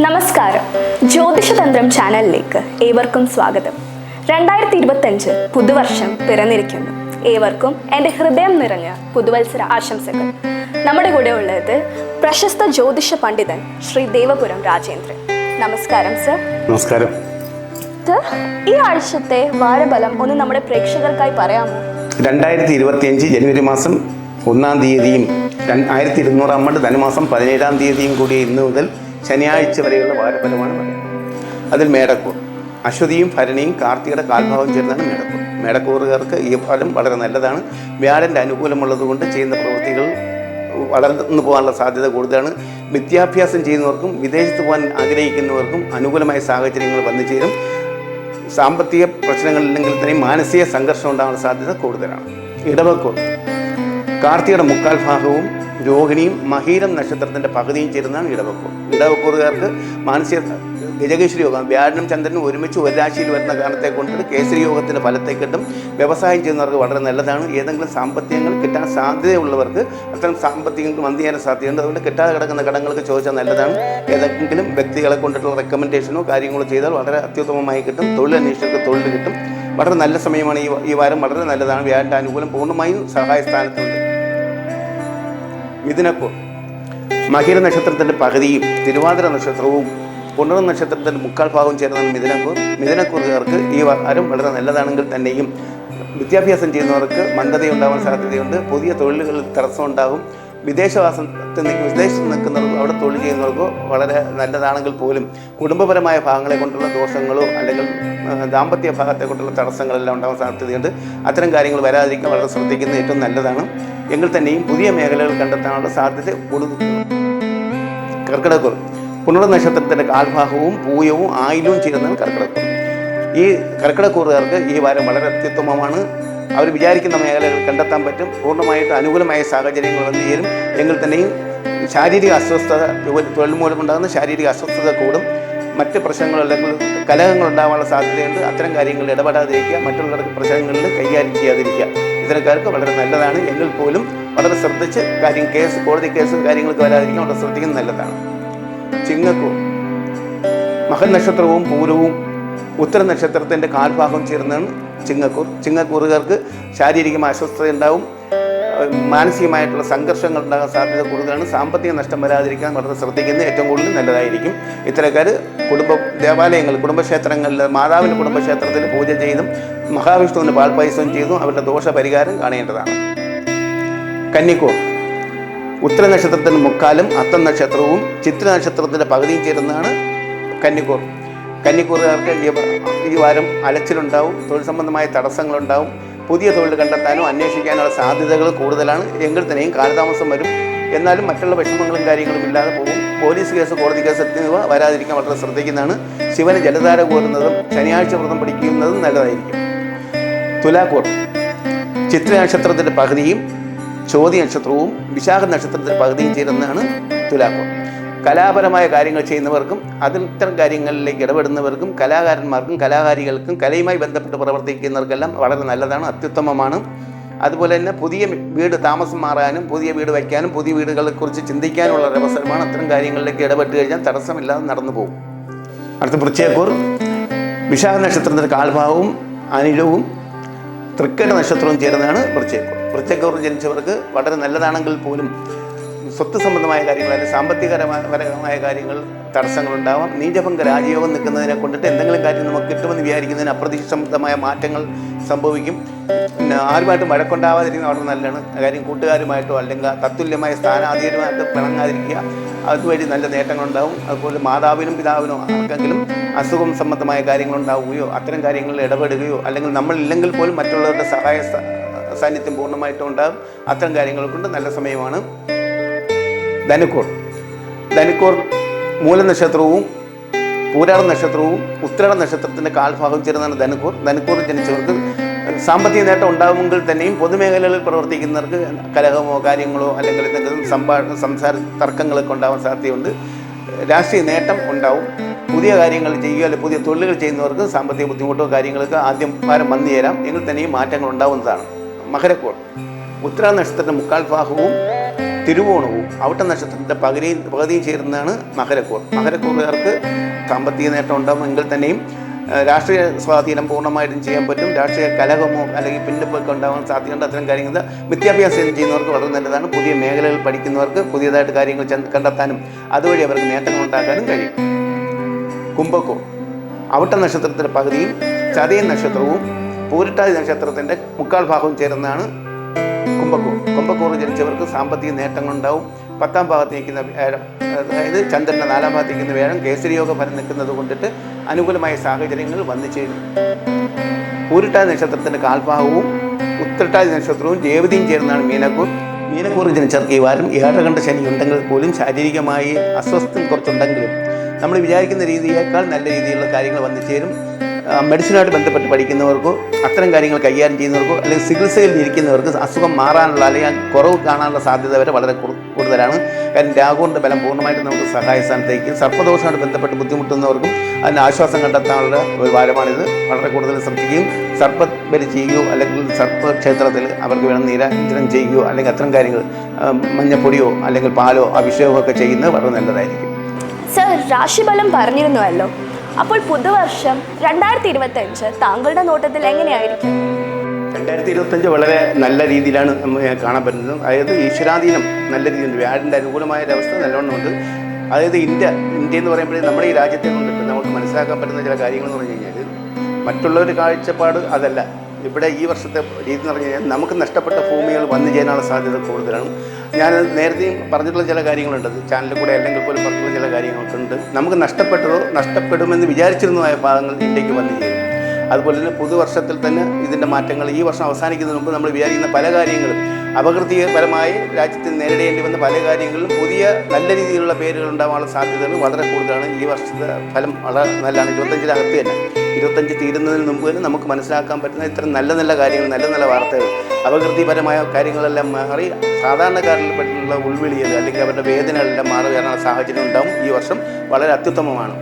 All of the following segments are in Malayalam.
നമസ്കാരം. ജ്യോതിഷതന്ത്രം ചാനലിലേക്ക് ഏവർക്കും സ്വാഗതം. രണ്ടായിരത്തി ഇരുപത്തഞ്ച് പുതുവർഷം പിറന്നിരിക്കുന്നു. ഏവർക്കും എന്റെ ഹൃദയം നിറഞ്ഞ പുതുവത്സര ആശംസകൾ. നമ്മുടെ കൂടെ ഉള്ളത് പ്രശസ്ത ജ്യോതിഷ പണ്ഡിതൻ ശ്രീ ദേവപുരം രാജേന്ദ്രൻ. നമസ്കാരം സർ. നമസ്കാരം. സർ ഈ ആഴ്ചത്തെ വാരബലം ഒന്ന് നമ്മുടെ പ്രേക്ഷകർക്കായി പറയാമോ? രണ്ടായിരത്തി ഇരുപത്തിയഞ്ച് ജനുവരി മാസം ഒന്നാം തീയതിയും ആയിരത്തി ഇരുന്നൂറാം ആണ്ട് ധനുമാസം പതിനേഴാം തീയതിയും കൂടി ഇന്ന് മുതൽ ശനിയാഴ്ച വരെയുള്ള വാരഫലമാണ് അതിൽ മേടക്കൂർ. അശ്വതിയും ഭരണിയും കാർത്തികയുടെ കാൽഭാവം ചേർന്നാണ് മേടക്കൂർ. മേടക്കൂറുകാർക്ക് ഈ ഫലം വളരെ നല്ലതാണ്. വ്യാഴന്റെ അനുകൂലമുള്ളതുകൊണ്ട് ചെയ്യുന്ന പ്രവൃത്തികൾ വളർന്നു പോകാനുള്ള സാധ്യത കൂടുതലാണ്. വിദ്യാഭ്യാസം ചെയ്യുന്നവർക്കും വിദേശത്ത് പോകാൻ ആഗ്രഹിക്കുന്നവർക്കും അനുകൂലമായ സാഹചര്യങ്ങൾ വന്നു ചേരും. സാമ്പത്തിക പ്രശ്നങ്ങളില്ലെങ്കിൽ തന്നെ മാനസിക സംഘർഷം ഉണ്ടാകുന്ന സാധ്യത കൂടുതലാണ്. ഇടവക്കൂർ കാർത്തിയുടെ മുക്കാൽ ഭാഗവും രോഹിണിയും മഹീരം നക്ഷത്രത്തിന്റെ പകുതിയും ചേരുന്നതാണ് ഇടവക്കൂർ ഇടവക്കൂറുകാർക്ക് മാനസിക ഗജകേശ്വരി യോഗം. വ്യാഴനും ചന്ദ്രനും ഒരുമിച്ച് ഒരു രാശിയിൽ വരുന്ന കാരണത്തെ കൊണ്ട് കേസരി യോഗത്തിന്റെ ഫലത്തെ കിട്ടും. വ്യവസായം ചെയ്യുന്നവർക്ക് വളരെ നല്ലതാണ്. ഏതെങ്കിലും സാമ്പത്തികങ്ങൾ കിട്ടാൻ സാധ്യതയുള്ളവർക്ക് അത്തരം സാമ്പത്തികങ്ങൾക്ക് വന്നു ചെയ്യാൻ സാധ്യതയുണ്ട്. അതുകൊണ്ട് കിട്ടാതെ കിടക്കുന്ന കടങ്ങൾക്ക് ചോദിച്ചാൽ നല്ലതാണ്. ഏതെങ്കിലും വ്യക്തികളെ കൊണ്ടിട്ടുള്ള റെക്കമെൻഡേഷനോ കാര്യങ്ങളോ ചെയ്താൽ വളരെ അത്യുത്തമമായി കിട്ടും. തൊഴിൽ തൊഴിൽ കിട്ടും. വളരെ നല്ല സമയമാണ് ഈ ഈ വാരം വളരെ നല്ലതാണ്. വ്യാഴന്റെ അനുകൂലം പൂർണമായും സഹായ സ്ഥാനത്തുണ്ട്. ഇതിനൊപ്പം മഹിര നക്ഷത്രത്തിന്റെ പകുതിയും തിരുവാതിര നക്ഷത്രവും പുണർ നക്ഷത്രത്തിൽ മുക്കാൽ ഭാഗം ചേരുന്ന മിഥുനക്കൂർ. മിഥുനക്കൂറുകാർക്ക് ഈ വാരം വളരെ നല്ലതാണെങ്കിൽ തന്നെയും വിദ്യാഭ്യാസം ചെയ്യുന്നവർക്ക് മന്ദതയുണ്ടാവാൻ സാധ്യതയുണ്ട്. പുതിയ തൊഴിലുകളിൽ തടസ്സമുണ്ടാകും വിദേശവാസത്തിൽ നിൽക്കും വിദേശത്ത് നിൽക്കുന്നവർക്കോ അവിടെ തൊഴിൽ ചെയ്യുന്നവർക്കോ വളരെ നല്ലതാണെങ്കിൽ പോലും കുടുംബപരമായ ഭാഗങ്ങളെ കൊണ്ടുള്ള ദോഷങ്ങളോ അല്ലെങ്കിൽ ദാമ്പത്യ ഭാഗത്തെ കൊണ്ടുള്ള തടസ്സങ്ങളെല്ലാം ഉണ്ടാകാൻ സാധ്യതയുണ്ട്. അത്തരം കാര്യങ്ങൾ വരാതിരിക്കാൻ വളരെ ശ്രദ്ധിക്കുന്നത് ഏറ്റവും നല്ലതാണ്. എങ്കിൽ തന്നെയും പുതിയ മേഖലകൾ കണ്ടെത്താനുള്ള സാധ്യത കൂടുതൽ. കർക്കിടക്കൂർ പുണർ നക്ഷത്രത്തിന്റെ കാൽഭാഗവും പൂയവും ആയിലും ചേരുന്നതാണ് കർക്കിടക്കൂർ ഈ കർക്കിടക്കൂറുകാർക്ക് ഈ വാരം വളരെ അത്യുത്തമമാണ്. അവർ വിചാരിക്കുന്ന മേഖലകൾ കണ്ടെത്താൻ പറ്റും. പൂർണമായിട്ട് അനുകൂലമായ സാഹചര്യങ്ങൾ വന്നു ചേരും. എങ്കിൽ തന്നെയും ശാരീരിക അസ്വസ്ഥത തൊഴിൽ മൂലമുണ്ടാകുന്ന ശാരീരിക അസ്വസ്ഥത കൂടും. മറ്റ് പ്രശ്നങ്ങൾ അല്ലെങ്കിൽ കലഹങ്ങൾ ഉണ്ടാകാനുള്ള സാധ്യതയുണ്ട്. അത്തരം കാര്യങ്ങളിൽ ഇടപെടാതിരിക്കുക. മറ്റുള്ളവർക്ക് പ്രശ്നങ്ങളിൽ കൈകാര്യം ചെയ്യാതിരിക്കുക. ഇത്തരക്കാർക്ക് വളരെ നല്ലതാണ്. എങ്കിൽ പോലും വളരെ ശ്രദ്ധിച്ച് കാര്യം കേസ് കോടതി കേസ് കാര്യങ്ങൾക്ക് വരാതിരിക്കാൻ വളരെ ശ്രദ്ധിക്കുന്നത് നല്ലതാണ്. ചിങ്ങക്കൂർ മഹൽ നക്ഷത്രവും പൂരവും ഉത്തര നക്ഷത്രത്തിന്റെ കാൽഭാഗം ചേർന്നാണ് ചിങ്ങക്കൂർ. ചിങ്ങക്കൂറുകാർക്ക് ശാരീരികമായ അസ്വസ്ഥത ഉണ്ടാവും മാനസികമായിട്ടുള്ള സംഘർഷങ്ങൾ ഉണ്ടാകാൻ സാധ്യത കൂടുതലാണ്. സാമ്പത്തിക നഷ്ടം വരാതിരിക്കാൻ വളരെ ശ്രദ്ധിക്കുന്നത് ഏറ്റവും കൂടുതൽ നല്ലതായിരിക്കും. ഇത്തരക്കാർ കുടുംബ ദേവാലയങ്ങൾ കുടുംബക്ഷേത്രങ്ങളിൽ മാതാവിന്റെ കുടുംബക്ഷേത്രത്തിൽ പൂജ ചെയ്തും മഹാവിഷ്ണുവിന് പാൽപായസവും ചെയ്തും അവരുടെ ദോഷ പരിഹാരം കാണേണ്ടതാണ്. കന്നിക്കൂർ. ഉത്തര നക്ഷത്രത്തിന് മുക്കാലും അത്തം നക്ഷത്രവും ചിത്ര നക്ഷത്രത്തിന്റെ പകുതിയും ചേരുന്നതാണ് കന്നിക്കൂർ. കന്നിക്കൂറുകാർക്ക് ഈ വാരം അലച്ചിലുണ്ടാവും തൊഴിൽ സംബന്ധമായ തടസ്സങ്ങളുണ്ടാവും. പുതിയ തൊഴിൽ കണ്ടെത്താനോ അന്വേഷിക്കാനുള്ള സാധ്യതകൾ കൂടുതലാണ്. എങ്കിൽ തന്നെയും കാലതാമസം വരും. എന്നാലും മറ്റുള്ള വിഷമങ്ങളും കാര്യങ്ങളും ഇല്ലാതെ പോകും. പോലീസ് കേസ് കോടതി കേസ് എന്നിവ വരാതിരിക്കാൻ വളരെ ശ്രദ്ധിക്കുന്നതാണ്. ശിവന് ജലധാര കോരുന്നതും ശനിയാഴ്ച വ്രതം പിടിക്കുന്നതും നല്ലതായിരിക്കും. തുലാക്കൂർ. ചിത്ര നക്ഷത്രത്തിന്റെ പകുതിയും ചോതി നക്ഷത്രവും വിശാഖ നക്ഷത്രത്തിൽ പകുതിയും ചേരുന്നതാണ് തുലാക്കോ കലാപരമായ കാര്യങ്ങൾ ചെയ്യുന്നവർക്കും അതിൽ ഇത്തരം കാര്യങ്ങളിലേക്ക് ഇടപെടുന്നവർക്കും കലാകാരന്മാർക്കും കലാകാരികൾക്കും കലയുമായി ബന്ധപ്പെട്ട് പ്രവർത്തിക്കുന്നവർക്കെല്ലാം വളരെ നല്ലതാണ് അത്യുത്തമമാണ്. അതുപോലെ തന്നെ പുതിയ വീട് താമസം മാറാനും പുതിയ വീട് വയ്ക്കാനും പുതിയ വീടുകളെക്കുറിച്ച് ചിന്തിക്കാനുള്ള ഒരു അവസരമാണ് അത്തരം കാര്യങ്ങളിലേക്ക് ഇടപെട്ട് കഴിഞ്ഞാൽ തടസ്സമില്ലാതെ നടന്നു പോകും. അടുത്ത പ്രത്യേകൂർ വിശാഖ നക്ഷത്രത്തിന്റെ കാൽഭാവവും അനിലവും തൃക്കട നക്ഷത്രവും ചേരുന്നതാണ് വൃശ്ചയക്കൂർ വൃശ്ചയക്കൂർ ജനിച്ചവർക്ക് വളരെ നല്ലതാണെങ്കിൽ പോലും സ്വത്ത് സംബന്ധമായ കാര്യങ്ങൾ അല്ലെങ്കിൽ സാമ്പത്തികപരമായ കാര്യങ്ങൾ തടസ്സങ്ങളുണ്ടാവാം. നീചഭംഗ രാജയോഗം നിൽക്കുന്നതിനെ കൊണ്ടിട്ട് എന്തെങ്കിലും കാര്യം നമുക്ക് കിട്ടുമെന്ന് വിചാരിക്കുന്നതിന് അപ്രതീക്ഷിതമായ മാറ്റങ്ങൾ സംഭവിക്കും. പിന്നെ ആരുമായിട്ടും വഴക്കുണ്ടാവാതിരിക്കുന്ന വളരെ നല്ലതാണ്. കാര്യം കൂട്ടുകാരുമായിട്ടോ അല്ലെങ്കിൽ തത്തുല്യമായ സ്ഥാനാധീനമായിട്ട് പിണങ്ങാതിരിക്കുക. അതുവഴി നല്ല നേട്ടങ്ങളുണ്ടാവും. അതുപോലെ മാതാവിനും പിതാവിനോ ആർക്കെങ്കിലും അസുഖം സംബന്ധമായ കാര്യങ്ങളുണ്ടാവുകയോ അത്തരം കാര്യങ്ങളിൽ ഇടപെടുകയോ അല്ലെങ്കിൽ നമ്മളില്ലെങ്കിൽ പോലും മറ്റുള്ളവരുടെ സഹായ സാന്നിധ്യം പൂർണമായിട്ടും ഉണ്ടാകും അത്തരം കാര്യങ്ങൾ കൊണ്ട് നല്ല സമയമാണ്. ധനുക്കൂർ. ധനുക്കൂർ മൂലനക്ഷത്രവും പൂരാട നക്ഷത്രവും ഉത്തരാട നക്ഷത്രത്തിന്റെ കാൽഭാഗം ചേർന്നാണ് ധനുക്കൂർ. ധനുക്കൂർ ജനിച്ചവർക്ക് സാമ്പത്തിക നേട്ടം ഉണ്ടാകുമെങ്കിൽ തന്നെയും പൊതുമേഖലകളിൽ പ്രവർത്തിക്കുന്നവർക്ക് കലഹമോ കാര്യങ്ങളോ അല്ലെങ്കിൽ എന്തെങ്കിലും സംഭാഷണ സംസാര തർക്കങ്ങളൊക്കെ ഉണ്ടാവാൻ സാധ്യതയുണ്ട്. രാഷ്ട്രീയ നേട്ടം ഉണ്ടാവും. പുതിയ കാര്യങ്ങൾ ചെയ്യുക അല്ലെങ്കിൽ പുതിയ തൊഴിലുകൾ ചെയ്യുന്നവർക്ക് സാമ്പത്തിക ബുദ്ധിമുട്ടോ കാര്യങ്ങളൊക്കെ ആദ്യം ഭാരം വന്നു ചേരാം എങ്കിൽ തന്നെയും മാറ്റങ്ങൾ ഉണ്ടാവുന്നതാണ്. മകരക്കോൾ. ഉത്തര നക്ഷത്രത്തിന്റെ മുക്കാൽ ഭാഗവും തിരുവോണവും അവിട്ട നക്ഷത്രത്തിന്റെ പകുതിയും പകുതിയും ചേരുന്നതാണ് മകരക്കൂർ മകരക്കൂറുകാർക്ക് സാമ്പത്തിക നേട്ടം ഉണ്ടാകുമെങ്കിൽ തന്നെയും രാഷ്ട്രീയ സ്വാധീനം പൂർണമായിട്ടും ചെയ്യാൻ പറ്റും. രാഷ്ട്രീയ കലഹമോ അല്ലെങ്കിൽ പിന്നിപ്പൊക്കെ ഉണ്ടാകാൻ സാധ്യതയുണ്ട് അത്തരം കാര്യങ്ങൾ. വിദ്യാഭ്യാസം ചെയ്യുന്നവർക്ക് വളരെ നല്ലതാണ്. പുതിയ മേഖലകൾ പഠിക്കുന്നവർക്ക് പുതിയതായിട്ട് കാര്യങ്ങൾ കണ്ടെത്താനും അതുവഴി അവർക്ക് നേട്ടങ്ങൾ ഉണ്ടാക്കാനും കഴിയും. കുംഭക്കോൾ. അവിട്ട നക്ഷത്രത്തിന്റെ പകുതിയും ചതയ നക്ഷത്രവും പൂരിട്ടാതി നക്ഷത്രത്തിന്റെ മുക്കാൽ ഭാഗവും ചേരുന്നതാണ് കുംഭക്കൂർ. കുംഭക്കൂർ ജനിച്ചവർക്ക് സാമ്പത്തിക നേട്ടങ്ങളുണ്ടാവും. പത്താം ഭാഗത്ത് നിൽക്കുന്ന വേഴം അതായത് ചന്ദ്രന്റെ നാലാം ഭാഗത്ത് നിൽക്കുന്ന വേഴം കേസരിയോഗ ഫലം നിൽക്കുന്നത് കൊണ്ടിട്ട് അനുകൂലമായ സാഹചര്യങ്ങൾ വന്നു ചേരും. പൂരിട്ടാതി നക്ഷത്രത്തിന്റെ കാൽഭാഗവും ഉത്രട്ടാതി നക്ഷത്രവും ജേവതിയും ചേർന്നാണ് മീനക്കൂർ. മീനക്കൂർ ജനിച്ചവർക്ക് ഈ വാരം ഏഴകണ്ട ശനി ഉണ്ടെങ്കിൽ പോലും ശാരീരികമായി അസ്വസ്ഥം കുറച്ചുണ്ടെങ്കിലും നമ്മൾ വിചാരിക്കുന്ന രീതിയേക്കാൾ നല്ല രീതിയിലുള്ള കാര്യങ്ങൾ വന്നു ചേരും. മെഡിസിനുമായിട്ട് ബന്ധപ്പെട്ട് പഠിക്കുന്നവർക്കോ അത്തരം കാര്യങ്ങൾ കൈകാര്യം ചെയ്യുന്നവർക്കോ അല്ലെങ്കിൽ ചികിത്സയിൽ ഇരിക്കുന്നവർക്ക് അസുഖം മാറാനുള്ള അല്ലെങ്കിൽ കുറവ് കാണാനുള്ള സാധ്യത വരെ വളരെ കൂടുതലാണ്. കാരണം രാഹുവിന്റെ ബലം പൂർണമായിട്ടും നമുക്ക് സഹായ സ്ഥാനത്തേക്ക് സർപ്പദോഷമായിട്ട് ബന്ധപ്പെട്ട് ബുദ്ധിമുട്ടുന്നവർക്കും അതിന് ആശ്വാസം കണ്ടെത്താനുള്ള ഒരു വാരമാണിത് വളരെ കൂടുതൽ ശ്രദ്ധിക്കുകയും സർപ്പ ബലി ചെയ്യുകയോ അല്ലെങ്കിൽ സർപ്പക്ഷേത്രത്തിൽ അവർക്ക് വേണം നീരാഞ്ജനം ചെയ്യുകയോ അല്ലെങ്കിൽ അത്തരം കാര്യങ്ങൾ മഞ്ഞപ്പൊടിയോ അല്ലെങ്കിൽ പാലോ അഭിഷേകമോ ഒക്കെ ചെയ്യുന്നത് വളരെ നല്ലതായിരിക്കും. സർ രാശിഫലം പറഞ്ഞിരുന്നുവല്ലോ. അപ്പോൾ പുതുവർഷം രണ്ടായിരത്തി ഇരുപത്തഞ്ച് താങ്കളുടെ നോട്ടത്തിൽ എങ്ങനെയായിരിക്കും? രണ്ടായിരത്തി ഇരുപത്തഞ്ച് വളരെ നല്ല രീതിയിലാണ് കാണാൻ പറ്റുന്നത്. അതായത് ഈശ്വരാധീനം നല്ല രീതിയിൽ വ്യാഴിന്റെ അനുകൂലമായ ഒരവസ്ഥ നല്ലോണം ഉണ്ട്. അതായത് ഇന്ത്യ ഇന്ത്യ എന്ന് പറയുമ്പോഴേ നമ്മുടെ ഈ രാജ്യത്തെ കൊണ്ടിട്ട് നമുക്ക് മനസ്സിലാക്കാൻ പറ്റുന്ന ചില കാര്യങ്ങൾ എന്ന് പറഞ്ഞു കഴിഞ്ഞാൽ മറ്റുള്ളവർ കാഴ്ചപ്പാട് അതല്ല. ഇവിടെ ഈ വർഷത്തെ രീതി എന്ന് പറഞ്ഞു കഴിഞ്ഞാൽ നമുക്ക് നഷ്ടപ്പെട്ട ഭൂമികൾ വന്നു ചെയ്യാനുള്ള സാധ്യത കൂടുതലാണ്. ഞാൻ നേരത്തെയും പറഞ്ഞിട്ടുള്ള ചില കാര്യങ്ങളുണ്ട്. ചാനലിൽ കൂടെ അല്ലെങ്കിൽ പോലും പറഞ്ഞിട്ടുള്ള ചില കാര്യങ്ങളൊക്കെ നമുക്ക് നഷ്ടപ്പെട്ടതോ നഷ്ടപ്പെടുമെന്ന് വിചാരിച്ചിരുന്നതായ ഭാഗങ്ങൾ ഇന്ത്യയ്ക്ക് വന്നു ചെയ്യും അതുപോലെ തന്നെ പുതുവർഷത്തിൽ തന്നെ ഇതിന്റെ മാറ്റങ്ങൾ ഈ വർഷം അവസാനിക്കുന്നതിന് മുമ്പ് നമ്മൾ വിചാരിക്കുന്ന പല കാര്യങ്ങളും അപകൃതിപരമായി രാജ്യത്തിന് നേരിടേണ്ടി വന്ന പല കാര്യങ്ങളിലും പുതിയ നല്ല രീതിയിലുള്ള പേരുകൾ ഉണ്ടാകാനുള്ള സാധ്യതകൾ വളരെ കൂടുതലാണ്. ഈ വർഷത്തെ ഫലം വളരെ നല്ലതാണ്. ഇരുപത്തഞ്ചിനകത്ത് തന്നെ. ഇരുപത്തഞ്ച് തീരുന്നതിന് മുമ്പ് തന്നെ നമുക്ക് മനസ്സിലാക്കാൻ പറ്റുന്ന ഇത്തരം നല്ല നല്ല കാര്യങ്ങൾ നല്ല നല്ല വാർത്തകൾ. അപകൃതിപരമായ കാര്യങ്ങളെല്ലാം മാറി സാധാരണക്കാരിൽ പറ്റുന്ന ഉൾവിളിയത് അല്ലെങ്കിൽ അവരുടെ വേദനകളെല്ലാം മാറി വരാനുള്ള സാഹചര്യം ഉണ്ടാവും. ഈ വർഷം വളരെ അത്യുത്തമമാണ്.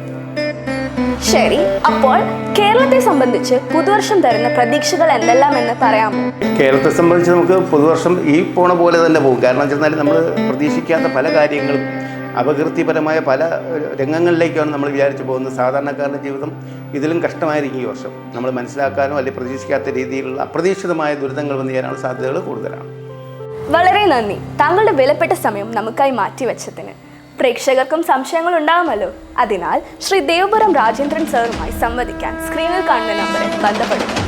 ശരി. അപ്പോൾ കേരളത്തെ സംബന്ധിച്ച് പുതുവർഷം തരുന്ന പ്രതീക്ഷകൾ എന്തെല്ലാം എന്ന് പറയാമോ? കേരളത്തെ സംബന്ധിച്ച് നമുക്ക് പുതുവർഷം ഈ പോണ പോലെ തന്നെ പോകും. കാരണം വെച്ചാൽ നമ്മൾ പ്രതീക്ഷിക്കാത്ത പല കാര്യങ്ങളും അപകീർത്തിപരമായ പല രംഗങ്ങളിലേക്കാണ് നമ്മൾ വിചാരിച്ചു പോകുന്നത്. സാധാരണക്കാരുടെ ജീവിതം ഇതിലും കഷ്ടമായിരിക്കും ഈ വർഷം. നമ്മൾ മനസ്സിലാക്കാനോ അല്ലെങ്കിൽ പ്രതീക്ഷിക്കാത്ത രീതിയിലുള്ള അപ്രതീക്ഷിതമായ ദുരിതങ്ങൾ വന്നു ചേരാനുള്ള സാധ്യതകൾ കൂടുതലാണ്. വളരെ നന്ദി. താങ്കളുടെ വിലപ്പെട്ട സമയം നമുക്കായി മാറ്റിവെച്ചതിന്. പ്രേക്ഷകർക്കും സംശയങ്ങൾ ഉണ്ടാകുമല്ലോ അതിനാൽ ശ്രീ ദേവപുരം രാജേന്ദ്രൻ സാറുമായി സംവദിക്കാൻ സ്ക്രീനിൽ കാണുന്ന നമ്പറിൽ ബന്ധപ്പെടുക.